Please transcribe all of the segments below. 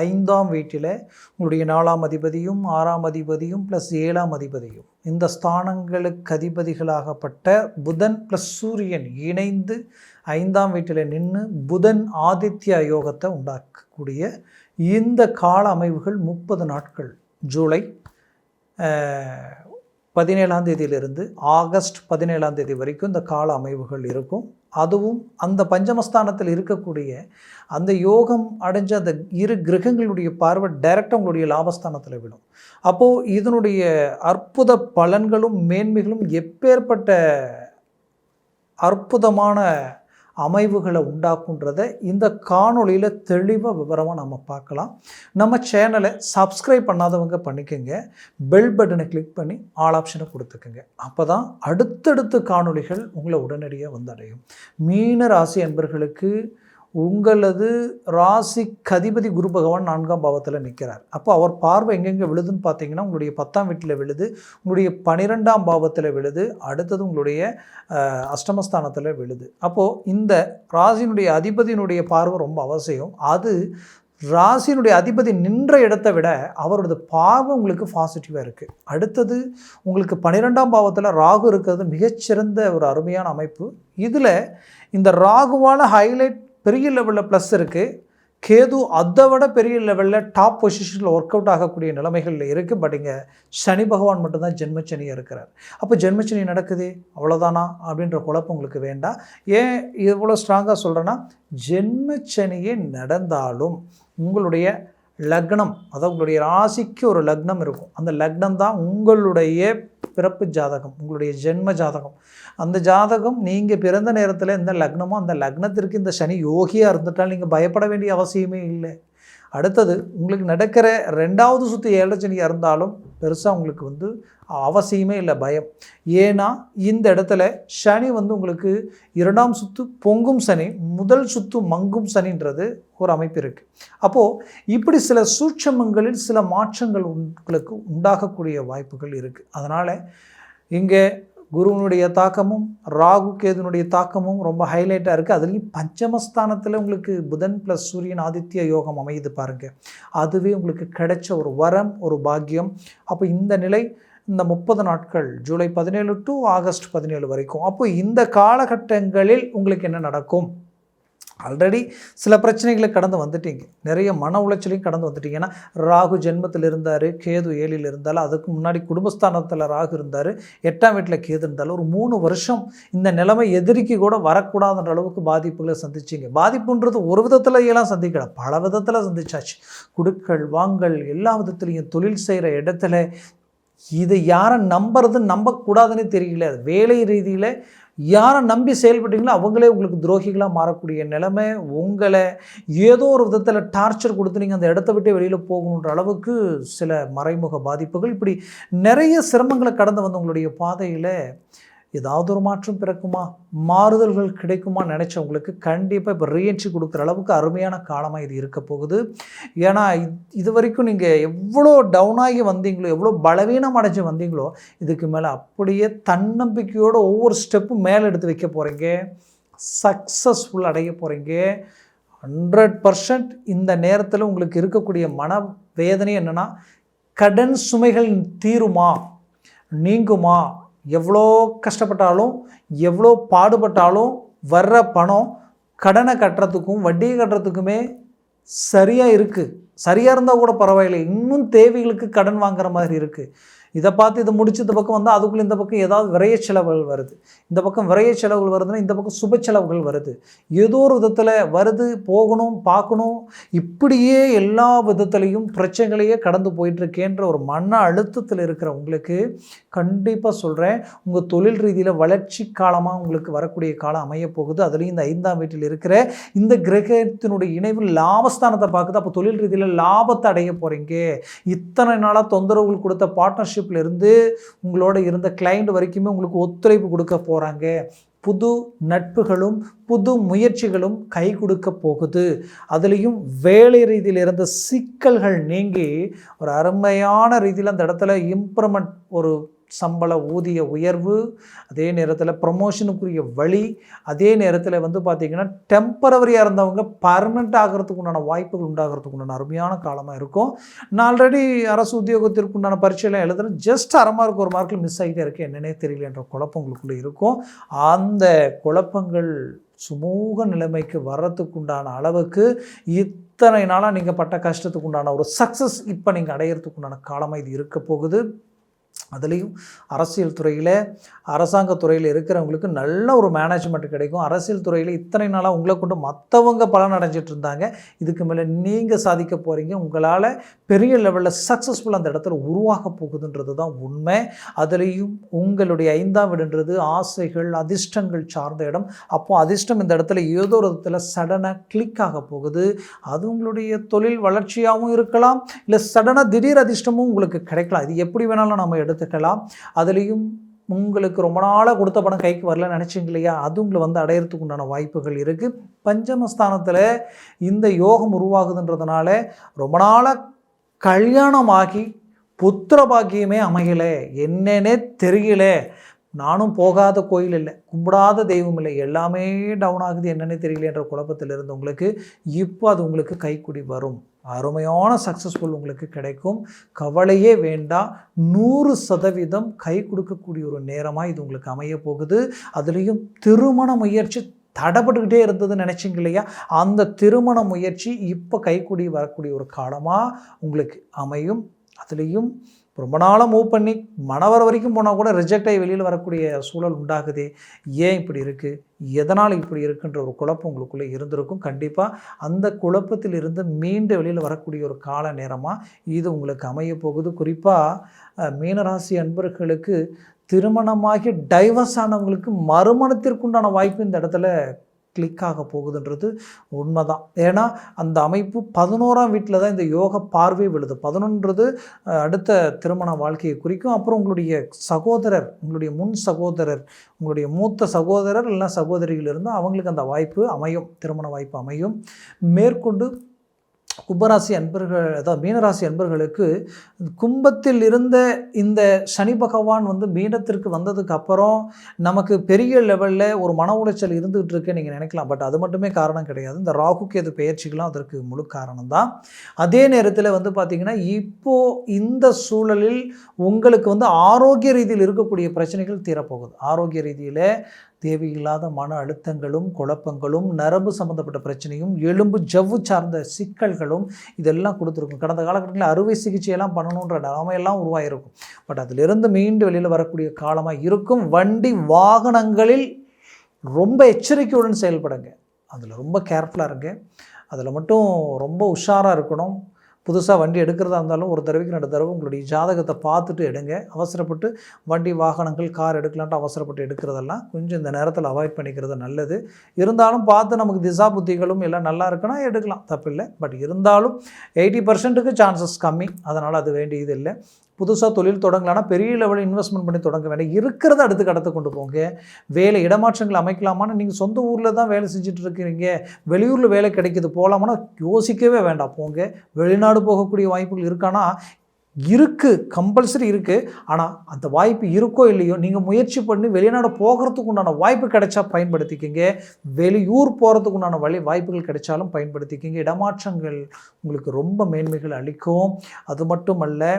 ஐந்தாம் வீட்டில் உங்களுடைய நாலாம் அதிபதியும் ஆறாம் அதிபதியும் ப்ளஸ் ஏழாம் அதிபதியும். இந்த ஸ்தானங்களுக்கு அதிபதிகளாகப்பட்ட புதன் ப்ளஸ் சூரியன் இணைந்து ஐந்தாம் வீட்டில் நின்று புதன் ஆதித்ய யோகத்தை உண்டாக்கக்கூடிய இந்த கால அமைவுகள் முப்பது நாட்கள். ஜூலை பதினேழாம் தேதியிலிருந்து ஆகஸ்ட் பதினேழாம் தேதி வரைக்கும் இந்த கால அமைவுகள் இருக்கும். அதுவும் அந்த பஞ்சமஸ்தானத்தில் இருக்கக்கூடிய அந்த யோகம் அடைஞ்ச அந்த இரு கிரகங்களுடைய பார்வை டைரெக்டாக உங்களுடைய லாபஸ்தானத்தில் விடும். அப்போது இதனுடைய அற்புத பலன்களும் மேன்மைகளும் எப்பேற்பட்ட அற்புதமான அமைவுகளை உண்டாக்குன்றத இந்த காணொளியில் தெளிவாக விவரமாக நம்ம பார்க்கலாம். நம்ம சேனலை சப்ஸ்கிரைப் பண்ணாதவங்க பண்ணிக்கோங்க. பெல் பட்டனை கிளிக் பண்ணி ஆல் ஆப்ஷனை கொடுத்துக்கோங்க. அப்போ தான் அடுத்தடுத்த காணொளிகள் உங்களை உடனடியாக வந்தடையும். மீன ராசி அன்பர்களுக்கு உங்களது ராசி கதிபதி குரு பகவான் நான்காம் பாவத்தில் நிற்கிறார் அப்போ அவர் பார்வை எங்கெங்கே விழுதுன்னு பார்த்தீங்கன்னா உங்களுடைய பத்தாம் வீட்டில் விழுது உங்களுடைய பன்னிரெண்டாம் பாவத்தில் விழுது அடுத்தது உங்களுடைய அஷ்டமஸ்தானத்தில் விழுது. அப்போது இந்த ராசியினுடைய அதிபதியினுடைய பார்வை ரொம்ப அவசியம். அது ராசியினுடைய அதிபதி நின்ற இடத்தை விட அவரோட பார்வை உங்களுக்கு பாசிட்டிவாக இருக்குது அடுத்தது உங்களுக்கு பன்னிரெண்டாம் பாவத்தில் ராகு இருக்கிறது மிகச்சிறந்த ஒரு அருமையான அமைப்பு. இதில் இந்த ராகுவால் ஹைலைட் பெரிய லெவலில் ப்ளஸ் இருக்குது கேது அதை விட பெரிய லெவலில் டாப் பொசிஷனில் ஒர்க் அவுட் ஆகக்கூடிய நிலைமைகளில் இருக்குது பட் இங்கே சனி பகவான் மட்டும்தான் ஜென்மச்சனியாக இருக்கிறார். அப்போ ஜென்மச்சனி நடக்குது. அவ்வளோதானா அப்படின்ற குழப்பம் உங்களுக்கு வேண்டாம். ஏன் இவ்வளோ ஸ்ட்ராங்காக சொல்கிறேன்னா ஜென்மச்சனியே நடந்தாலும் உங்களுடைய லக்னம் அதாவது உங்களுடைய ராசிக்கு ஒரு லக்னம் இருக்கும். அந்த லக்னம் தான் உங்களுடைய பிறப்பு ஜாதகம் உங்களுடைய ஜென்ம ஜாதகம். அந்த ஜாதகம் நீங்கள் பிறந்த நேரத்தில் எந்த லக்னமோ அந்த லக்னத்திற்கு இந்த சனி யோகியாக இருந்துட்டால் நீங்கள் பயப்பட வேண்டிய அவசியமே இல்லை. அடுத்தது உங்களுக்கு நடக்கிற ரெண்டாவது சுற்று ஏழரை சனியாக இருந்தாலும் பெருசாக உங்களுக்கு வந்து அவசியமே இல்லை பயம். ஏன்னா இந்த இடத்துல சனி வந்து உங்களுக்கு இரண்டாம் சுத்து பொங்கும் சனி முதல் சுத்து மங்கும் சனின்றது ஒரு அமைப்பு இருக்குது அப்போது இப்படி சில சூட்சமங்களில் சில மாற்றங்கள் உங்களுக்கு உண்டாகக்கூடிய வாய்ப்புகள் இருக்குது அதனால் இங்கே குருவனுடைய தாக்கமும் ராகு கேதுனுடைய தாக்கமும் ரொம்ப ஹைலைட்டாக இருக்குது அதுலேயும் பஞ்சமஸ்தானத்தில் உங்களுக்கு புதன் ப்ளஸ் சூரியன் ஆதித்ய யோகம் அமையுது பாருங்கள் அதுவே உங்களுக்கு கிடைச்ச ஒரு வரம் ஒரு பாக்கியம். அப்போ இந்த நிலை இந்த முப்பது நாட்கள் ஜூலை பதினேழு டு ஆகஸ்ட் பதினேழு வரைக்கும். அப்போ இந்த காலகட்டங்களில் உங்களுக்கு என்ன நடக்கும்? ஆல்ரெடி சில பிரச்சனைகளை கடந்து வந்துட்டீங்க. நிறைய மன உளைச்சலையும் கடந்து வந்துட்டீங்க. ஏன்னா ராகு ஜென்மத்தில் இருந்தார் கேது ஏழில் இருந்தாலும் அதுக்கு முன்னாடி குடும்பஸ்தானத்தில் ராகு இருந்தார் எட்டாம் வீட்டில் கேது இருந்தாலும் ஒரு மூணு வருஷம் இந்த நிலைமை எதிரிக்கு கூட வரக்கூடாதுன்ற அளவுக்கு பாதிப்புகளை சந்திச்சிங்க. பாதிப்புன்றது ஒரு விதத்தில் எல்லாம் சந்திக்கல பல விதத்தில் சந்திச்சாச்சு. குடுக்கல் வாங்கல் எல்லா விதத்துலேயும் தொழில் செய்கிற இடத்துல இதை யாரை நம்புறது நம்பக்கூடாதுன்னு தெரியல. வேலை ரீதியில் யாரை நம்பி செயல்பட்டீங்களோ அவங்களே உங்களுக்கு துரோகிகளாக மாறக்கூடிய நிலைமை உங்களை ஏதோ ஒரு விதத்தில் டார்ச்சர் கொடுத்து நீங்கள் அந்த இடத்த விட்டு வெளியில் போகணுன்ற அளவுக்கு சில மறைமுக பாதிப்புகள். இப்படி நிறைய சிரமங்களை கடந்து வந்து உங்களுடைய பாதையில் ஏதாவது ஒரு மாற்றம் பிறக்குமா? மாறுதல்கள் கிடைக்குமா நினச்சவங்களுக்கு கண்டிப்பாக இப்போ ரீஎன்ட்ரி கொடுக்குற அளவுக்கு அருமையான காலமாக இது இருக்க போகுது. ஏன்னா இது- வரைக்கும் நீங்கள் எவ்வளோ டவுனாகி வந்தீங்களோ எவ்வளோ பலவீனம் அடைஞ்சு வந்தீங்களோ இதுக்கு மேலே அப்படியே தன்னம்பிக்கையோடு ஒவ்வொரு ஸ்டெப்பும் மேலே எடுத்து வைக்க போகிறீங்க சக்ஸஸ்ஃபுல் அடைய போகிறீங்க ஹண்ட்ரட் பர்சன்ட் இந்த நேரத்தில் உங்களுக்கு இருக்கக்கூடிய மன வேதனை என்னென்னா கடன் சுமைகள் தீருமா? நீங்குமா? எவ்வளோ கஷ்டப்பட்டாலும் எவ்வளோ பாடுபட்டாலும் வர்ற பணம் கடனை கட்டுறதுக்கும் வட்டியை கட்டுறதுக்குமே சரியாக இருக்குது சரியாக இருந்தால் கூட பரவாயில்லை. இன்னும் தேவைகளுக்கு கடன் வாங்குற மாதிரி இருக்குது இதை பார்த்து இதை முடிச்சு இந்த பக்கம் வந்தால் அதுக்குள்ளே இந்த பக்கம் ஏதாவது விரைய செலவுகள் வருது. இந்த பக்கம் விரைய செலவுகள் வருதுன்னா இந்த பக்கம் சுப செலவுகள் வருது. ஏதோ ஒரு விதத்தில் வருது போகணும் பார்க்கணும். இப்படியே எல்லா விதத்துலேயும் பிரச்சனைகளையே கடந்து போயிட்டுருக்கேன்ற ஒரு மன அழுத்தத்தில் இருக்கிற உங்களுக்கு கண்டிப்பாக சொல்கிறேன் உங்கள் தொழில் ரீதியில் வளர்ச்சி காலமாக உங்களுக்கு வரக்கூடிய காலம் அமைய போகுது. அதுலேயும் இந்த ஐந்தாம் வீட்டில் இருக்கிற இந்த கிரகத்தினுடைய இணைவு லாபஸ்தானத்தை பார்க்குது. அப்போ தொழில் ரீதியில் லாபத்தை அடைய போகிறீங்க இத்தனை நாளாக தொந்தரவுகள் கொடுத்த பார்ட்னர்ஷிப் இருந்து உங்களோட இருந்த கிளைண்ட் வரைக்குமே உங்களுக்கு ஒத்துழைப்பு கொடுக்க போகிறாங்க புது நட்புகளும் புது முயற்சிகளும் கை கொடுக்க போகுது. அதுலேயும் வேலை ரீதியில் இருந்த சிக்கல்கள் நீங்கி ஒரு அருமையான ரீதியில் அந்த இடத்துல இம்ப்ரூவ்மெண்ட் ஒரு சம்பள ஊதிய உயர்வு அதே நேரத்தில் ப்ரமோஷனுக்குரிய வழி அதே நேரத்தில் வந்து பார்த்திங்கன்னா டெம்பரவரியாக இருந்தவங்க பர்மனெண்ட் ஆகிறதுக்கு உண்டான வாய்ப்புகள் உண்டாகிறதுக்கு உண்டான அருமையான காலமாக இருக்கும். நான் ஆல்ரெடி அரசு உத்தியோகத்திற்கு உண்டான பரீட்சையெல்லாம் எழுதுறேன். ஜஸ்ட் அரை மார்க் ஒரு மார்க்கில் மிஸ் ஆகிட்டே இருக்கு என்னன்னே தெரியல என்ற குழப்பம் உங்களுக்குள்ளே இருக்கும். அந்த குழப்பங்கள் சுமூக நிலைமைக்கு வர்றதுக்கு உண்டான அளவுக்கு இத்தனை நாளாக நீங்கள் பட்ட கஷ்டத்துக்கு உண்டான ஒரு சக்ஸஸ் இப்போ நீங்கள் அடையிறதுக்கு உண்டான காலமாக இது இருக்க போகுது. அதுலேயும் அரசியல் துறையில் அரசாங்க துறையில் இருக்கிறவங்களுக்கு நல்ல ஒரு மேனேஜ்மெண்ட் கிடைக்கும். அரசியல் துறையில் இத்தனை நாளாக உங்களை கொண்டு மற்றவங்க பலன் அடைஞ்சிட்டு இருந்தாங்க. இதுக்கு மேலே நீங்கள் சாதிக்க போகிறீங்க உங்களால் பெரிய லெவலில் சக்ஸஸ்ஃபுல் அந்த இடத்துல உருவாக போகுதுன்றது தான் உண்மை. அதுலேயும் உங்களுடைய ஐந்தாம் வீடுன்றது ஆசைகள் அதிர்ஷ்டங்கள் சார்ந்த இடம். அப்போ அதிர்ஷ்டம் இந்த இடத்துல ஏதோ ஒரு விதத்தில் சடனாக கிளிக் ஆக போகுது. அது உங்களுடைய தொழில் வளர்ச்சியாகவும் இருக்கலாம். இல்லை சடனாக திடீர் அதிர்ஷ்டமும் உங்களுக்கு கிடைக்கலாம். இது எப்படி வேணாலும் நம்ம எடுத்து எடுத்துக்கலாம் அதுலேயும் உங்களுக்கு ரொம்ப நாளாக கொடுத்த பணம் கைக்கு வரலன்னு நினச்சிங்க இல்லையா? அது உங்களை வந்து அடையிறதுக்கு உண்டான வாய்ப்புகள் இருக்குது பஞ்சமஸ்தானத்தில் இந்த யோகம் உருவாகுதுன்றதுனால ரொம்ப நாளாக கல்யாணமாகி புத்திர பாக்கியமே அமையலை. என்னன்னே தெரியல. நானும் போகாத கோயில் இல்லை கும்பிடாத தெய்வம் இல்லை எல்லாமே டவுன் ஆகுது என்னன்னே தெரியல என்ற குழப்பத்தில் இருந்தவங்களுக்கு இப்போ அது உங்களுக்கு கைக்குடி வரும். அருமையான சக்ஸஸ்ஃபுல் உங்களுக்கு கிடைக்கும். கவலையே வேண்டாம் நூறு சதவீதம் கை கொடுக்கக்கூடிய ஒரு நேரமாக இது உங்களுக்கு அமைய போகுது. அதுலேயும் திருமண முயற்சி தடைப்பட்டுக்கிட்டே இருந்ததுன்னு நினச்சிங்க இல்லையா? அந்த திருமண முயற்சி இப்போ கைக்கூடி வரக்கூடிய ஒரு காலமாக உங்களுக்கு அமையும். அதுலேயும் ரொம்ப நாளாக மூவ் பண்ணி மணவர வரைக்கும் போனால் கூட ரிஜெக்ட் ஆகி வெளியில் வரக்கூடிய சூழல் உண்டாகுது. ஏன் இப்படி இருக்குது எதனால் இப்படி இருக்குன்ற ஒரு குழப்பம் உங்களுக்குள்ளே இருந்திருக்கும். கண்டிப்பாக அந்த குழப்பத்தில் இருந்து மீண்டு வெளியில் வரக்கூடிய ஒரு கால நேரமாக இது உங்களுக்கு அமைய போகுது. குறிப்பாக மீனராசி அன்பர்களுக்கு திருமணமாகி டைவர்ஸ் ஆனவங்களுக்கு மறுமணத்திற்குண்டான வாய்ப்பு இந்த இடத்துல கிளிக் ஆக போகுதுன்றது உண்மைதான். ஏன்னா அந்த அமைப்பு பதினோராம் வீட்டில் தான் இந்த யோக பார்வை விழுது. பதினொன்றது அடுத்த திருமண வாழ்க்கையை குறிக்கும். அப்புறம் உங்களுடைய சகோதரர் உங்களுடைய முன் சகோதரர் உங்களுடைய மூத்த சகோதரர் இல்லைன்னா சகோதரிகள் இருந்தால் அவங்களுக்கு அந்த வாய்ப்பு அமையும். திருமண வாய்ப்பு அமையும். மேற்கொண்டு கும்பராசி அன்பர்கள் அதாவது மீனராசி அன்பர்களுக்கு கும்பத்தில் இருந்த இந்த சனி பகவான் வந்து மீனத்திற்கு வந்ததுக்கு அப்புறம் நமக்கு பெரிய லெவலில் ஒரு மன உளைச்சல் இருந்துகிட்டு இருக்கு நீங்கள் நினைக்கலாம். பட் அது மட்டுமே காரணம் கிடையாது. இந்த ராகு கேது பெயர்ச்சிகளும் அதற்கு முழு காரணம் தான் அதே நேரத்தில் வந்து பார்த்திங்கன்னா இப்போ இந்த சூழலில் உங்களுக்கு வந்து ஆரோக்கிய ரீதியில் இருக்கக்கூடிய பிரச்சனைகள் தீரப்போகுது. ஆரோக்கிய ரீதியில் தேவையில்லாத மன அழுத்தங்களும் குழப்பங்களும் நரம்பு சம்மந்தப்பட்ட பிரச்சனையும் எலும்பு ஜவ்வு சார்ந்த சிக்கல்களும் இதெல்லாம் கொடுத்துருக்கும். கடந்த காலகட்டத்தில் அறுவை சிகிச்சையெல்லாம் பண்ணணுன்ற நிலைமையெல்லாம் உருவாகிருக்கும் பட் அதிலிருந்து மீண்டு வெளியில் வரக்கூடிய காலமாக இருக்கும். வண்டி வாகனங்களில் ரொம்ப எச்சரிக்கையுடன் செயல்படுங்க. அதில் ரொம்ப கேர்ஃபுல்லாக இருங்க. அதில் மட்டும் ரொம்ப உஷாராக இருக்கணும். புதுசாக வண்டி எடுக்கிறதா இருந்தாலும் ஒரு தடவைக்கு ரெண்டு தடவை உங்களுடைய ஜாதகத்தை பார்த்துட்டு எடுங்க. அவசரப்பட்டு வண்டி வாகனங்கள் கார் எடுக்கலான்ட்டு அவசரப்பட்டு எடுக்கிறதெல்லாம் கொஞ்சம் இந்த நேரத்தில் அவாய்ட் பண்ணிக்கிறது நல்லது. இருந்தாலும் பார்த்து நமக்கு திசா புத்திகளும் எல்லாம் நல்லா இருக்குன்னா எடுக்கலாம். தப்பில்லை. பட் இருந்தாலும் எயிட்டி பர்சன்ட்டுக்கு சான்சஸ் கம்மி. அதனால் அது வேண்டியது இல்லை புதுசாக தொழில் தொடங்கலான்னா பெரிய லெவலில் இன்வெஸ்ட்மெண்ட் பண்ணி தொடங்க வேண்டாம் இருக்கிறத அடுத்து கடத்த கொண்டு போங்க. வேலை இடமாற்றங்கள் அமைக்கலாமான்னு நீங்கள் சொந்த ஊரில் தான் வேலை செஞ்சுட்டு இருக்கிறீங்க. வெளியூரில் வேலை கிடைக்கிது போகலாமான்னா யோசிக்கவே வேண்டாம். போங்க. வெளிநாடு போகக்கூடிய வாய்ப்புகள் இருக்கானா? இருக்குது கம்பல்சரி இருக்குது ஆனால் அந்த வாய்ப்பு இருக்கோ இல்லையோ நீங்கள் முயற்சி பண்ணி வெளிநாடு போகிறதுக்கு உண்டான வாய்ப்பு கிடைச்சா பயன்படுத்திக்கிங்க. வெளியூர் போகிறதுக்கு உண்டான வழி வாய்ப்புகள் கிடைச்சாலும் பயன்படுத்திக்கிங்க. இடமாற்றங்கள் உங்களுக்கு ரொம்ப மேன்மைகள் அளிக்கும். அது மட்டுமல்ல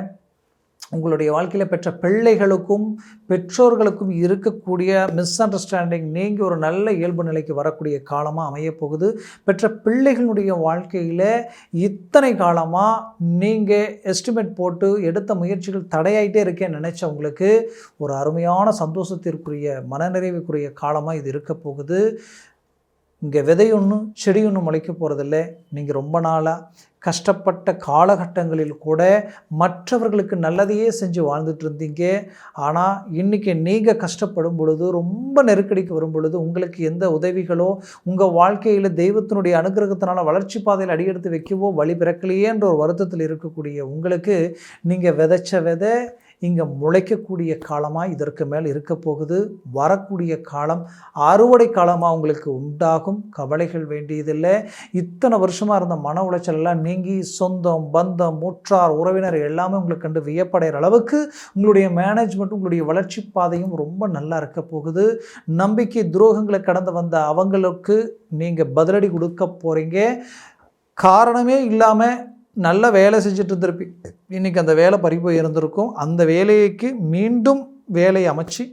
உங்களுடைய வாழ்க்கையில் பெற்ற பிள்ளைகளுக்கும் பெற்றோர்களுக்கும் இருக்கக்கூடிய மிஸ் அண்டர்ஸ்டாண்டிங் நீங்கி ஒரு நல்ல இயல்பு நிலைக்கு வரக்கூடிய காலமாக அமையப் போகுது பெற்ற பிள்ளைகளுடைய வாழ்க்கையில் இத்தனை காலமாக நீங்கள் எஸ்டிமேட் போட்டு எடுத்த முயற்சிகள் தடையாயிட்டே இருக்கேன்னு நினச்சவங்களுக்கு ஒரு அருமையான சந்தோஷத்திற்குரிய மனநிறைவுக்குரிய காலமாக இது இருக்க போகுது இங்கே விதை ஒன்றும் செடி ஒன்றும் முளைக்க போகிறதில்ல நீங்கள் ரொம்ப நாளாக கஷ்டப்பட்ட காலகட்டங்களில் கூட மற்றவர்களுக்கு நல்லதையே செஞ்சு வாழ்ந்துட்டு இருந்தீங்க. ஆனால் இன்றைக்கி நீங்கள் கஷ்டப்படும் பொழுது ரொம்ப நெருக்கடிக்கு வரும் பொழுது உங்களுக்கு எந்த உதவிகளோ உங்கள் வாழ்க்கையில் தெய்வத்தினுடைய அனுகிரகத்தினால வளர்ச்சி பாதையில் அடியெடுத்து வைக்கவோ வழி பிறக்கலையேன்ற ஒரு வருத்தத்தில் இருக்கக்கூடிய உங்களுக்கு நீங்கள் விதைச்ச விதை இங்கே முளைக்கக்கூடிய காலமாக இதற்கு மேல் இருக்க போகுது. வரக்கூடிய காலம் அறுவடை காலமாக உங்களுக்கு உண்டாகும். கவலைகள் வேண்டியதில்லை. இத்தனை வருஷமாக இருந்த மன உளைச்சல் எல்லாம் நீங்கி சொந்தம் பந்தம் முற்றார் உறவினர் எல்லாமே உங்களுக்கு கண்டு வியப்படைகிற அளவுக்கு உங்களுடைய மேனேஜ்மெண்ட் உங்களுடைய வளர்ச்சி பாதையும் ரொம்ப நல்லா இருக்க போகுது. நம்பிக்கை துரோகங்களை கடந்து வந்த அவங்களுக்கு நீங்கள் பதிலடி கொடுக்க போகிறீங்க காரணமே இல்லாமல் நல்ல வேலை செஞ்சுட்டு இருந்திருப்பீங்க இன்றைக்கி அந்த வேலை பறி போய் இருந்திருக்கும். அந்த வேலைக்கு மீண்டும் வேலையை அமைச்சு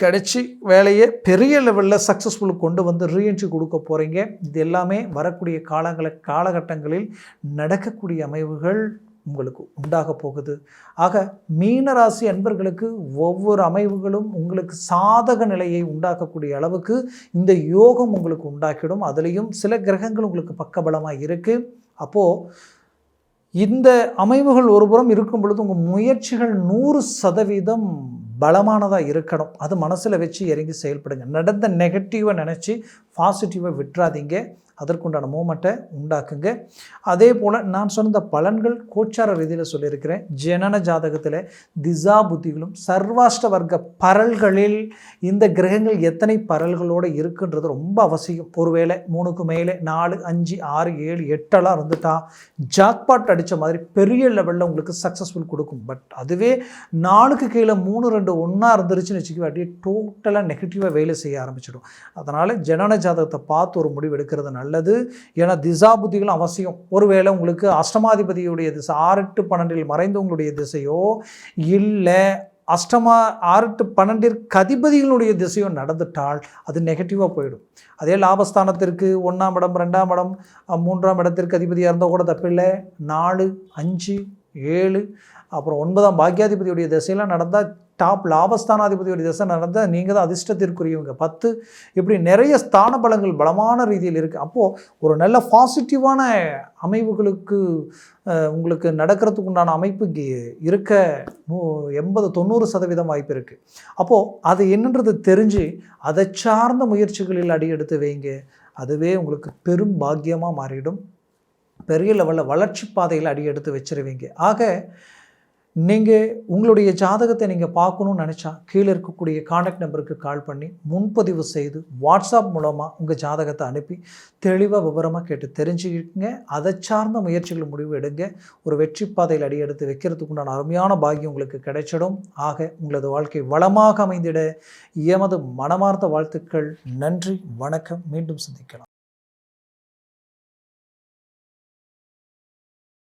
கிடச்சி வேலையை பெரிய லெவலில் சக்ஸஸ்ஃபுல் கொண்டு வந்து ரீஎன்ட்ரி கொடுக்க போகிறீங்க இது எல்லாமே வரக்கூடிய காலங்கள காலகட்டங்களில் நடக்கக்கூடிய அமைவுகள் உங்களுக்கு உண்டாக போகுது. ஆக மீனராசி அன்பர்களுக்கு ஒவ்வொரு அமைவுகளும் உங்களுக்கு சாதக நிலையை உண்டாக்கக்கூடிய அளவுக்கு இந்த யோகம் உங்களுக்கு உண்டாக்கிடும். அதுலேயும் சில கிரகங்கள் உங்களுக்கு பக்கபலமாக இருக்குது அப்போது இந்த அமைவுகள் ஒருபுறம் இருக்கும் பொழுது உங்கள் முயற்சிகள் நூறு சதவீதம் பலமானதாக இருக்கணும். அது மனசில் வச்சு இறங்கி செயல்படுங்க. நடந்த நெகட்டிவை நினச்சி பாசிட்டிவை விட்டுறாதீங்க. அதற்குண்டான மூமெண்ட்டை உண்டாக்குங்க. அதே போல் நான் சொன்ன பலன்கள் கோச்சார ரீதியில் சொல்லியிருக்கிறேன். ஜனன ஜாதகத்தில் திசா புத்திகளும் சர்வாஷ்ட வர்க்க பரல்களில் இந்த கிரகங்கள் எத்தனை பரல்களோடு இருக்குன்றது ரொம்ப அவசியம். ஒருவேளை மூணுக்கு மேலே நாலு அஞ்சு ஆறு ஏழு எட்டெல்லாம் இருந்துட்டா ஜாக்பாட் அடித்த மாதிரி பெரிய லெவலில் உங்களுக்கு சக்ஸஸ்ஃபுல் கொடுக்கும். பட் அதுவே நாலுக்கு கீழே மூணு ரெண்டு ஒன்றா இருந்துருச்சுன்னு வச்சுக்கோ அப்படியே டோட்டலாக நெகட்டிவாக வேலை செய்ய ஆரம்பிச்சிடும். அதனால் ஜனன ஜாதகத்தை பார்த்து ஒரு முடிவு எடுக்கிறது நல்லது. ஏன்னா திசா புத்திகளும் அவசியம். ஒருவேளை உங்களுக்கு அஷ்டமாதிபதியுடைய திசை ஆறு எட்டு பன்னெண்டில் மறைந்தவங்களுடைய திசையோ இல்லை அஷ்டமா ஆறு டு பன்னெண்டிற்கு அதிபதிகளுடைய திசையோ நடந்துட்டால் அது நெகட்டிவாக போயிடும். அதே லாபஸ்தானத்திற்கு ஒன்றாம் இடம் ரெண்டாம் இடம் மூன்றாம் இடத்திற்கு அதிபதியாக இருந்தால் கூட தப்பில்லை நாலு அஞ்சு ஏழு அப்புறம் ஒன்பதாம் பாக்கியாதிபதியுடைய திசையெல்லாம் நடந்தால் டாப் லாபஸ்தானாதிபதியுடைய திசை நடந்தால் நீங்கள் தான் அதிர்ஷ்டத்திற்குரியவங்க. பத்து இப்படி நிறைய ஸ்தான பலங்கள் பலமான ரீதியில் இருக்குது அப்போது ஒரு நல்ல பாசிட்டிவான அமைவுகளுக்கு உங்களுக்கு நடக்கிறதுக்கு உண்டான அமைப்பு இங்கே இருக்க நூ எண்பது தொண்ணூறு சதவீதம் வாய்ப்பு இருக்குது அப்போது அது என்னன்றது தெரிஞ்சு அதை சார்ந்த முயற்சிகளில் அடி எடுத்து வைங்க. அதுவே உங்களுக்கு பெரும் பாக்கியமாக மாறிடும். பெரிய லெவலில் வளர்ச்சி பாதையில் அடி எடுத்து வச்சிருவீங்க. ஆக நீங்கள் உங்களுடைய ஜாதகத்தை நீங்கள் பார்க்கணுன்னு நினச்சா கீழே இருக்கக்கூடிய காண்டாக்ட் நம்பருக்கு கால் பண்ணி முன்பதிவு செய்து வாட்ஸ்அப் மூலமாக உங்கள் ஜாதகத்தை அனுப்பி தெளிவாக விவரமாக கேட்டு தெரிஞ்சுக்கிங்க. அதை சார்ந்த முயற்சிகள் முடிவு எடுங்க. ஒரு வெற்றி பாதையில் அடி எடுத்து அருமையான பாகியம் உங்களுக்கு கிடைச்சிடும். ஆக உங்களது வாழ்க்கை வளமாக அமைந்திட எமது மனமார்ந்த வாழ்த்துக்கள். நன்றி வணக்கம். மீண்டும் சந்திக்கலாம்.